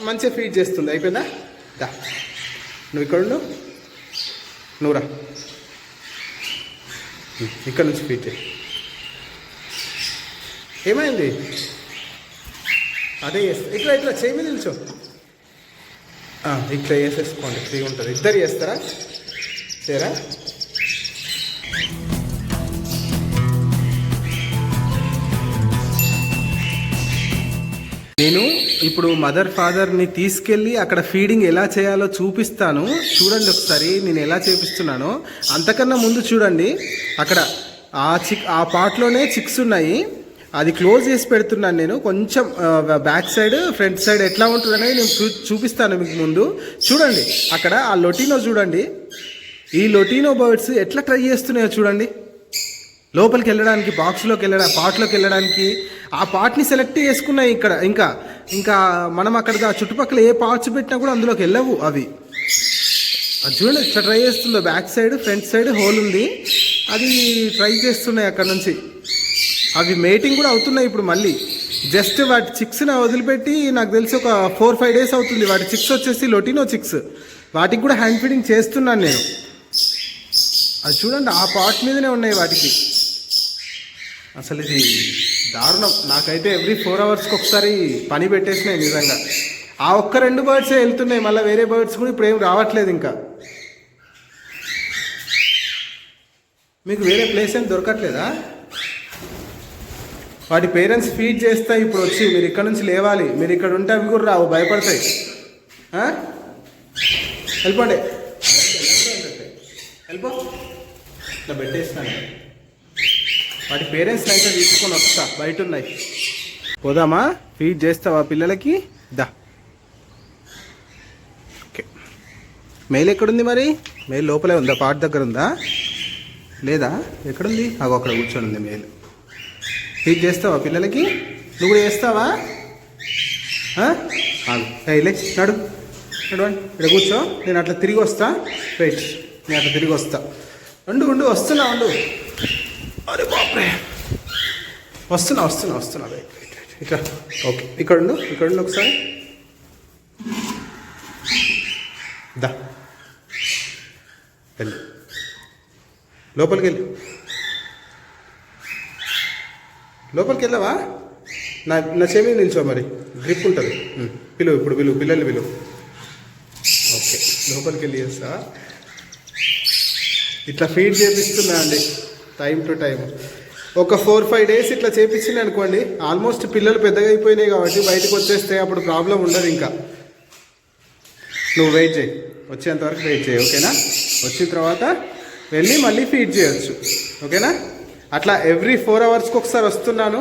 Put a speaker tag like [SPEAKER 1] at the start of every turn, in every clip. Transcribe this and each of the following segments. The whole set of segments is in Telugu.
[SPEAKER 1] మంచిగా ఫీడ్ చేస్తుంది. అయిపోయిందా? దా. నువ్వు ఇక్కడ ఉండు. నువ్వురా ఇక్కడ నుంచి ఫీడ్ చేయి. ఏమైంది? అదే చేస్తా. ఇట్లా ఇట్లా చేయి మీద నిల్చో. ఇట్లా వేసేసుకోండి ఫ్రీగా ఉంటుంది. ఇద్దరు చేస్తారా? చేరా నేను ఇప్పుడు మదర్ ఫాదర్ని తీసుకెళ్ళి అక్కడ ఫీడింగ్ ఎలా చేయాలో చూపిస్తాను. చూడండి ఒకసారి నేను ఎలా చేపిస్తున్నానో. అంతకన్నా ముందు చూడండి. అక్కడ ఆ చిక్ ఆ పార్ట్లోనే చిక్స్ ఉన్నాయి. అది క్లోజ్ చేసి పెడుతున్నాను నేను. కొంచెం బ్యాక్ సైడ్ ఫ్రంట్ సైడ్ ఎట్లా ఉంటుంది అనేది నేను చూ చూపిస్తాను మీకు ముందు. చూడండి. అక్కడ ఆ లొటినో చూడండి. ఈ లొటినో బర్డ్స్ ఎట్లా ట్రై చేస్తున్నాయో చూడండి. లోపలికి వెళ్ళడానికి బాక్స్లోకి వెళ్ళడానికి పార్ట్లోకి వెళ్ళడానికి ఆ పార్ట్ని సెలెక్ట్ చేసుకున్నాయి ఇక్కడ ఇంకా ఇంకా మనం అక్కడ ఆ చుట్టుపక్కల ఏ పార్ట్స్ పెట్టినా కూడా అందులోకి వెళ్ళవు అవి. అది చూడండి ఇట్లా ట్రై చేస్తుందో. Back side front side hole ఉంది. అది ట్రై చేస్తున్నాయి అక్కడ నుంచి. అవి మేటింగ్ కూడా అవుతున్నాయి ఇప్పుడు మళ్ళీ. జస్ట్ వాటి చిక్స్ని వదిలిపెట్టి నాకు తెలిసి ఒక ఫోర్ ఫైవ్ డేస్ అవుతుంది. వాటి చిక్స్ వచ్చేసి లొటినో చిక్స్ వాటికి కూడా హ్యాండ్ ఫీడింగ్ చేస్తున్నాను నేను. అది చూడండి ఆ పార్ట్ మీదనే ఉన్నాయి వాటికి. అసలు ఇది దారుణం. నాకైతే ఎవ్రీ ఫోర్ అవర్స్కి ఒకసారి పని పెట్టేసినాయి నిజంగా. ఆ ఒక్క రెండు బర్డ్సే వెళ్తున్నాయి మళ్ళీ వేరే బర్డ్స్ కూడా ఇప్పుడు ఏం రావట్లేదు ఇంకా. మీకు వేరే ప్లేస్ ఏం దొరకట్లేదా? వాటి పేరెంట్స్ ఫీడ్ చేస్తాయి ఇప్పుడు వచ్చి మీరు ఇక్కడ నుంచి లేవాలి మీరు ఇక్కడ ఉంటే అవి కూడా రావు భయపడతాయి. వెళ్ళిపోండి వెళ్ళిపో ఇట్లా పెట్టేస్తాను వాటి పేరెంట్స్ని అయితే తీసుకొని వస్తా బయట ఉన్నాయి పోదామా? ఫీడ్ చేస్తావా పిల్లలకి? దా. ఓకే. మెయిల్ ఎక్కడుంది మరి? మెయిల్ లోపలే ఉందా? పాట దగ్గర ఉందా? లేదా? ఎక్కడుంది? అగో అక్కడ కూర్చొని ఉంది మెయిల్ ఫీడ్ చేస్తావా పిల్లలకి? నువ్వు కూడా చేస్తావా? లే నడు. నడవండి ఇక్కడ కూర్చో. నేను అట్లా తిరిగి వస్తా. వెయిట్ నేను అట్లా తిరిగి వస్తా. ఉండు ఉండు వస్తున్నా ఉండు. అరే బాప్రే. వస్తున్నా వస్తున్నా వస్తున్నా. వెయిట్ వెయిట్ ఇక్కడ ఓకే. ఇక్కడ ఉండు ఇక్కడ ఉండు ఒకసారి. దా. వెళ్ళు. లోపలికి వెళ్ళు. లోపలికి వెళ్ళావా? నా నా చెవి నిల్చో మరి. గ్రిప్ ఉంటుంది. పిలువు ఇప్పుడు పిలువు పిల్లల్ని పిలువు. ఓకే. లోపలికి వెళ్ళి చేస్తా. ఇట్లా ఫీడ్ చేపిస్తున్నా అండి. టైం టు టైం ఒక ఫోర్ ఫైవ్ డేస్ ఇట్లా చేపించింది అనుకోండి ఆల్మోస్ట్ పిల్లలు పెద్దగా అయిపోయినాయి కాబట్టి బయటకు వచ్చేస్తే అప్పుడు ప్రాబ్లం ఉండదు ఇంకా. నువ్వు వెయిట్ చేయి. వచ్చేంత వరకు వెయిట్ చేయి ఓకేనా? వచ్చిన తర్వాత వెళ్ళి మళ్ళీ ఫీడ్ చేయొచ్చు ఓకేనా? అట్లా ఎవ్రీ ఫోర్ అవర్స్కి ఒకసారి వస్తున్నాను.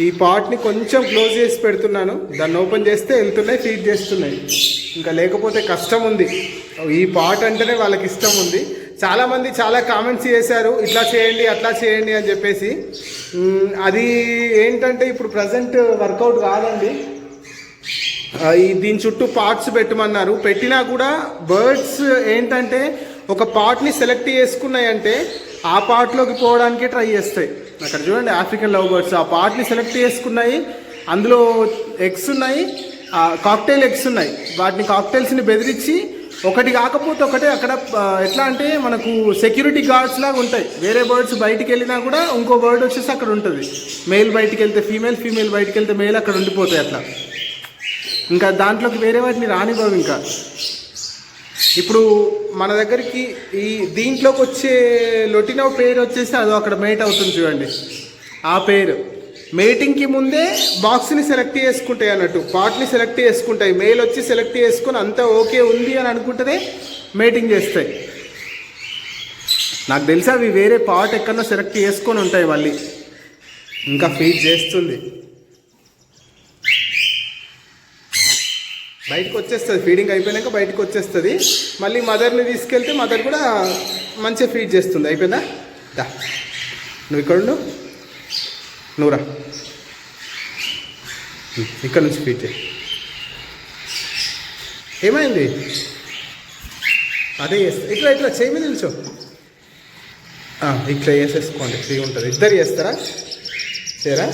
[SPEAKER 1] ఈ పాట్ని కొంచెం క్లోజ్ చేసి పెడుతున్నాను. దాన్ని ఓపెన్ చేస్తే వెళ్తున్నాయి ఫీడ్ చేస్తున్నాయి. ఇంకా లేకపోతే కష్టం ఉంది. ఈ పాట్ అంటేనే వాళ్ళకి ఇష్టం ఉంది. చాలామంది చాలా కామెంట్స్ చేశారు ఇట్లా చేయండి అట్లా చేయండి అని చెప్పేసి. అది ఏంటంటే ఇప్పుడు ప్రజెంట్ వర్కౌట్ కాదండి. దీని చుట్టూ పార్ట్స్ పెట్టమన్నారు. పెట్టినా కూడా బర్డ్స్ ఏంటంటే ఒక పార్ట్ని సెలెక్ట్ చేసుకున్నాయంటే ఆ పార్ట్లోకి పోవడానికి ట్రై చేస్తాయి. అక్కడ చూడండి ఆఫ్రికన్ లవ్ బర్డ్స్ ఆ పార్ట్ని సెలెక్ట్ చేసుకున్నాయి. అందులో ఎగ్స్ ఉన్నాయి. కాక్టైల్ ఎగ్స్ ఉన్నాయి. వాటిని కాక్టైల్స్ని బెదిరించి ఒకటి కాకపోతే ఒకటే అక్కడ ఎట్లా అంటే మనకు సెక్యూరిటీ గార్డ్స్ లాగా ఉంటాయి. వేరే బర్డ్స్ బయటికి వెళ్ళినా కూడా ఇంకో బర్డ్ వచ్చేసి అక్కడ ఉంటుంది. మేల్ బయటికి వెళ్తే ఫీమేల్ ఫీమేల్ బయటికి వెళ్తే మేల్ అక్కడ ఉండిపోతాయి అట్లా. ఇంకా దాంట్లోకి వేరే వాటిని రానివ్వవు ఇంకా. ఇప్పుడు మన దగ్గరికి ఈ దీంట్లోకి వచ్చే లొటినో పేరు వచ్చేసి అదో అక్కడ మేట్ అవుతుంది చూడండి. ఆ పేరు. మేటింగ్కి ముందే బాక్స్ని సెలెక్ట్ చేసుకుంటాయి అన్నట్టు. పార్ట్ని సెలెక్ట్ చేసుకుంటాయి. మెయిల్ వచ్చి సెలెక్ట్ చేసుకుని అంతా ఓకే ఉంది అని అనుకుంటేనే మేటింగ్ చేస్తాయి. నాకు తెలిసి అవి వేరే పార్ట్ ఎక్కడన్నా సెలెక్ట్ చేసుకొని ఉంటాయి మళ్ళీ. ఇంకా ఫీడ్ చేస్తుంది. బయటకు వచ్చేస్తుంది. ఫీడింగ్ అయిపోయినాక బయటకు వచ్చేస్తుంది. మళ్ళీ మదర్ని తీసుకెళ్తే మదర్ కూడా మంచిగా ఫీడ్ చేస్తుంది. అయిపోయిందా? దా. నువ్వు ఇక్కడ ఉండు. నువ్వురా ఇక్కడ నుంచి ఫీడ్ ఏమైంది? అదే చేస్తా. ఇట్లా ఇట్లా చేయి మీద నిల్చో. ఇట్లా వేసేసుకోండి ఫ్రీ ఉంటుంది. ఇద్దరు చేస్తారా? చేరా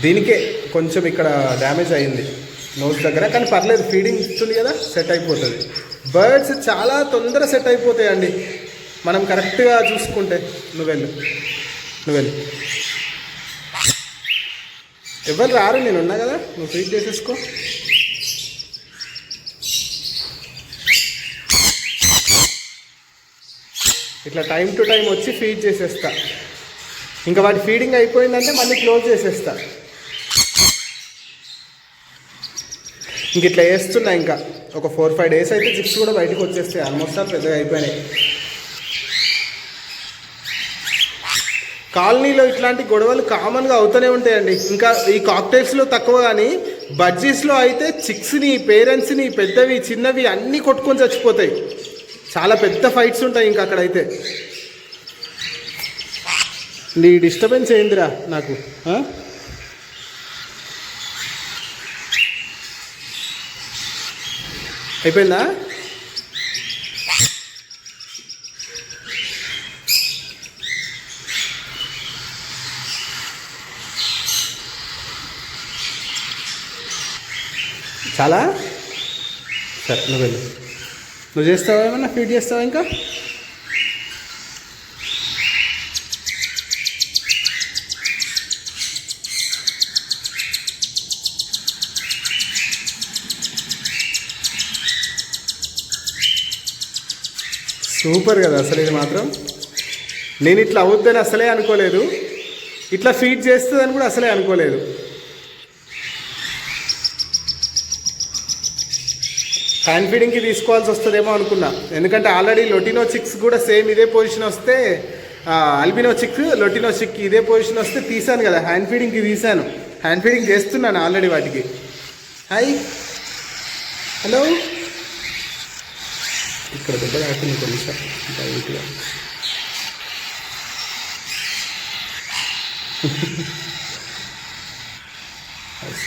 [SPEAKER 1] దీనికే కొంచెం ఇక్కడ డ్యామేజ్ అయింది. నోస్ దగ్గర కానీ పర్లేదు ఫీడింగ్ ఇస్తుంది కదా సెట్ అయిపోతుంది. బర్డ్స్ చాలా తొందర సెట్ అయిపోతాయండి. మనం కరెక్ట్గా చూసుకుంటే. నువ్వెళ్ళు. నువ్వెళ్ళు. ఎవరు రారు నేను ఉన్నా కదా? నువ్వు ఫీడ్ చేసేసుకో. ఇట్లా టైం టు టైం వచ్చి ఫీడ్ చేసేస్తా. ఇంకా వాటి ఫీడింగ్ అయిపోయిందంటే మళ్ళీ క్లోజ్ చేసేస్తా. ఇంక ఇట్లా వేస్తున్నా ఇంకా. ఒక ఫోర్ ఫైవ్ డేస్ అయితే చిప్స్ కూడా బయటకు వచ్చేస్తాయి. ఆల్మోస్ట్ ఆల్ పెద్దగా అయిపోయినాయి. కాలనీలో ఇట్లాంటి గొడవలు కామన్గా అవుతూనే ఉంటాయండి. ఇంకా ఈ కాక్టైల్స్లో తక్కువ కానీ బడ్జీస్లో అయితే చిక్స్ని పేరెంట్స్ని పెద్దవి చిన్నవి అన్నీ కొట్టుకొని చచ్చిపోతాయి. చాలా పెద్ద ఫైట్స్ ఉంటాయి ఇంకా అక్కడైతే. నీ డిస్టర్బెన్స్ ఏందిరా నాకు అయిపోయిందా? చాలా? సరే నువ్వు వెళ్ళు. నువ్వు చేస్తావా ఏమన్నా? ఫీడ్ చేస్తావా ఇంకా? సూపర్ కదా అసలు ఇది మాత్రం. నేను ఇట్లా అవుద్దని అసలే అనుకోలేదు. ఇట్లా ఫీడ్ చేస్తుందని కూడా అసలే అనుకోలేదు. హ్యాండ్ ఫీడింగ్కి తీసుకోవాల్సి వస్తుందేమో అనుకున్నా. ఎందుకంటే ఆల్రెడీ లొటినో చిక్స్ కూడా సేమ్ ఇదే పొజిషన్ వస్తే అల్బినో చిక్ లొటినో చిక్ ఇదే పొజిషన్ వస్తే తీసాను కదా. హ్యాండ్ ఫీడింగ్కి తీసాను హ్యాండ్ ఫీడింగ్ చేస్తున్నాను ఆల్రెడీ వాటికి. హాయ్ హలో ఇక్కడ దెబ్బ కాకుండా కొంచెం లైట్గా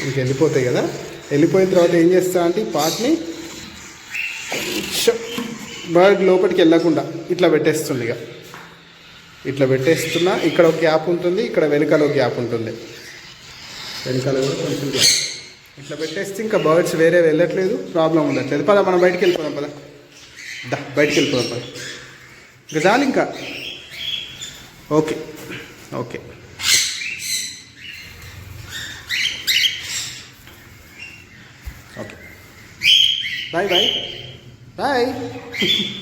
[SPEAKER 1] ఇంక వెళ్ళిపోతాయి కదా. వెళ్ళిపోయిన తర్వాత ఏం చేస్తా అంటే ఈ పార్ట్ని కొంచెం బర్డ్ లోపలికి వెళ్ళకుండా ఇట్లా పెట్టేస్తుంది ఇక. ఇట్లా పెట్టేస్తున్నా ఇక్కడ ఒక గ్యాప్ ఉంటుంది ఇక్కడ వెనకాల ఒక గ్యాప్ ఉంటుంది. వెనకాల కూడా కొంచెం గ్యాప్. ఇట్లా పెట్టేస్తే ఇంకా బర్డ్స్ వేరే వెళ్ళట్లేదు ప్రాబ్లం ఉండట్లేదు. పద మనం బయటికి వెళ్ళిపోదాం పద. దా బయటికి వెళ్ళిపోదాం పద. ఇంకా చాలు ఇంకా. Okay okay. Okay. Bye bye. Bye